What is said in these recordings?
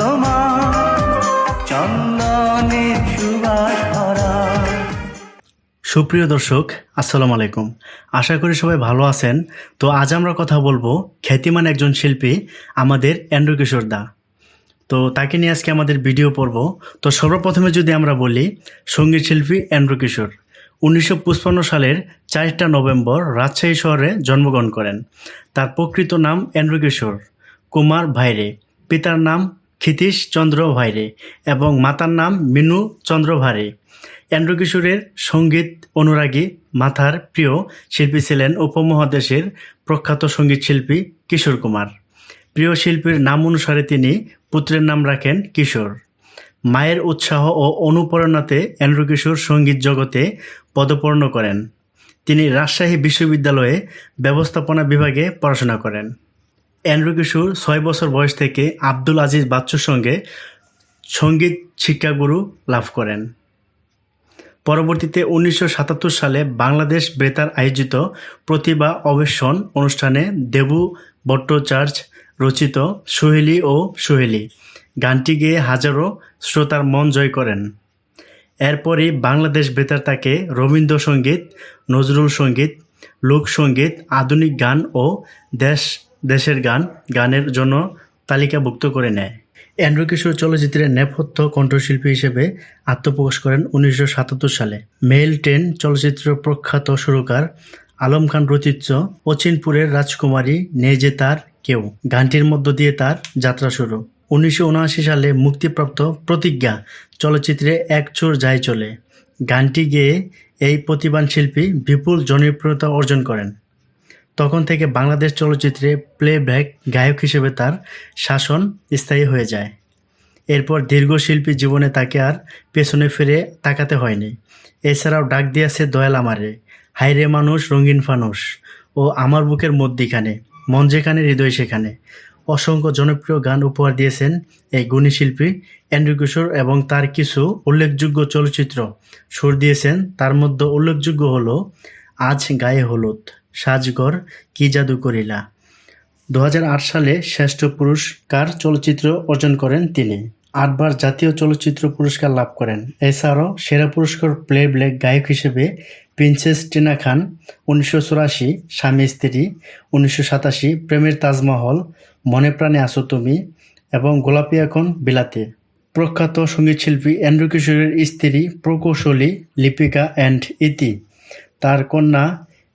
তোমার। চন্দনে সুপ্রিয় দর্শক, আসসালামু আলাইকুম। আশা করি সবাই ভালো আছেন। তো আজ আমরা কথা বলব খ্যাতিমান একজন শিল্পী, আমাদের অ্যান্ড্রু কিশোর দা। তো তাকে নিয়ে আজকে আমাদের ভিডিও পড়ব তো সর্বপ্রথমে যদি আমরা বলি, সংগীত শিল্পী অ্যান্ড্রু কিশোর। উনিশশো সালের চারটা নভেম্বর রাজশাহী শহরে জন্মগ্রহণ করেন। তার প্রকৃত নাম অ্যান্ড্রু কিশোর। কুমার ভাইরে। পিতার নাম ক্ষিতীশ চন্দ্র ভাইরে এবং মাতার নাম মিনু চন্দ্র ভারে অ্যান্ড্রু কিশোরের সংগীত অনুরাগী মাথার প্রিয় শিল্পী ছিলেন উপমহাদেশের প্রখ্যাত সংগীত শিল্পী কিশোর কুমার। প্রিয় শিল্পীর নাম অনুসারে তিনি পুত্রের নাম রাখেন কিশোর। মায়ের উৎসাহ ও অনুপ্রেরণাতে অ্যান্ড্রু কিশোর সংগীত জগতে পদপর্ণ করেন। তিনি রাজশাহী বিশ্ববিদ্যালয়ে ব্যবস্থাপনা বিভাগে পড়াশোনা করেন। অ্যান্ড্রু কিশোর, ছয় বছর বয়স থেকে আব্দুল আজিজ বাচ্চুর সঙ্গে সংগীত শিক্ষাগুরু লাভ করেন। পরবর্তীতে উনিশশো সাতাত্তর সালে বাংলাদেশ বেতার আয়োজিত প্রতিভা অবেশন অনুষ্ঠানে দেবু ভট্টাচার্য রচিত সোহেলি ও সোহেলি গানটি গেয়ে হাজারো শ্রোতার মন জয় করেন। এরপরই বাংলাদেশ বেতার তাকে রবীন্দ্রসঙ্গীত, নজরুল সংগীত, লোকসঙ্গীত, আধুনিক গান ও দেশ দেশের গান, গানের জন্য তালিকাভুক্ত করে নেয়। অ্যান্ড্রু কিশোর চলচ্চিত্রের নেপথ্য কণ্ঠশিল্পী হিসেবে আত্মপ্রকাশ করেন উনিশশো সাতাত্তর সালে। মেল টেন চলচ্চিত্র প্রখ্যাত সুরকার আলম খান রচিত অচিনপুরের রাজকুমারী যে তার কেউ। গানটির মধ্য দিয়ে তার যাত্রা শুরু। উনিশশো উনআশি সালে মুক্তিপ্রাপ্ত প্রতিজ্ঞা চলচ্চিত্রে এক চোর যায় চলে। গানটি গেয়ে এই প্রতিবান শিল্পী বিপুল জনপ্রিয়তা অর্জন করেন। তখন থেকে বাংলাদেশ চলচ্চিত্রে প্লেব্যাক গায়ক হিসেবে তার শাসন স্থায়ী হয়ে যায়। এরপর দীর্ঘ শিল্পী জীবনে তাকে আর পেছনে ফিরে তাকাতে হয়নি। এছাড়াও ডাক দিয়েছে দয়াল আমারে হাইরে মানুষ, রঙিন ফানুষ ও আমার বুকের মধ্যিখানে, মন যেখানে, হৃদয় সেখানে। অসংখ্য জনপ্রিয় গান উপহার দিয়েছেন এই গুণী শিল্পী অ্যান্ড্রু কিশোর এবং তার কিছু উল্লেখযোগ্য চলচ্চিত্র সুর দিয়েছেন। তার মধ্যে উল্লেখযোগ্য হলো আজ গায়ে হলুদ, সাজগর কি জাদু করিলা? দু হাজার আট সালে শ্রেষ্ঠ পুরস্কার চলচ্চিত্র অর্জন করেন তিনি। আটবার জাতীয় চলচ্চিত্র পুরস্কার লাভ করেন। এছাড়াও সেরা পুরস্কার প্লে ব্ল্যাক গায়ক হিসেবে প্রিন্সেস টিনা খান, উনিশশো চুরাশি স্বামী স্ত্রী, উনিশশো সাতাশি প্রেমের তাজমহল, মনে প্রাণে আসো তুমি এবং গোলাপি এখন বিলাতে। প্রখ্যাত সঙ্গীতশিল্পী অ্যান্ড্রু কিশোরের স্ত্রী প্রকৌশলী লিপিকা অ্যান্ড ইতি। তার কন্যা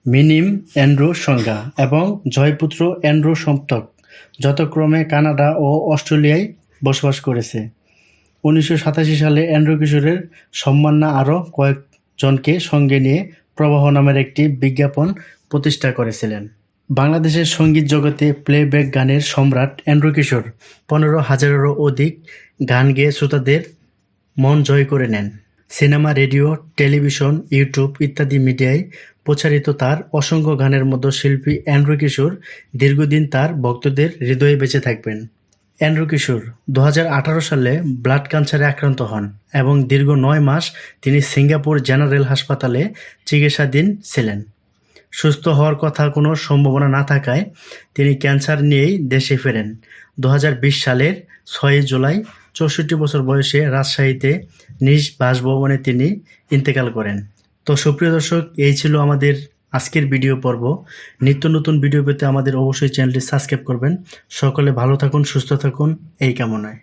মিনিম অ্যান্ড্রু সংজ্ঞা এবং জয়পুত্র অ্যান্ড্রু সপ্তক যথাক্রমে কানাডা ও অস্ট্রেলিয়ায় বসবাস করেছে। উনিশশো সাতাশি সালে অ্যান্ড্রু কিশোরের সম্মাননা আরও কয়েকজনকে সঙ্গে নিয়ে প্রবাহ নামের একটি বিজ্ঞাপন প্রতিষ্ঠা করেছিলেন। বাংলাদেশের সংগীত জগতে প্লেব্যাক গানের সম্রাট অ্যান্ড্রু কিশোর পনেরো হাজারেরও অধিক গান গেয়ে শ্রোতাদের মন জয় করে নেন। সিনেমা, রেডিও, টেলিভিশন, ইউটিউব ইত্যাদি মিডিয়ায় প্রচারিত তার অসংখ্য গানের মতো শিল্পী অ্যান্ড্রু কিশোর দীর্ঘদিন তার ভক্তদের হৃদয়ে বেঁচে থাকবেন। অ্যান্ড্রু কিশোর দু হাজার আঠারো সালে ব্লাড ক্যান্সারে আক্রান্ত হন এবং দীর্ঘ নয় মাস তিনি সিঙ্গাপুর জেনারেল হাসপাতালে চিকিৎসাধীন ছিলেন। সুস্থ হওয়ার কথা কোনো সম্ভাবনা না থাকায় তিনি ক্যান্সার নিয়েই দেশে ফেরেন। দু হাজার বিশ সালের ছয়ই জুলাই চৌষট্টি বছর বয়সে রাজশাহীতে নিজ বাসভবনে তিনি ইন্তেকাল করেন। তো সুপ্রিয় দর্শক, এই ছিল আমাদের আজকের ভিডিও পর্ব। নিত্য নতুন ভিডিও পেতে আমাদের অবশ্যই চ্যানেলটি সাবস্ক্রাইব করবেন। সকলে ভালো থাকুন, সুস্থ থাকুন, এই কামনায়।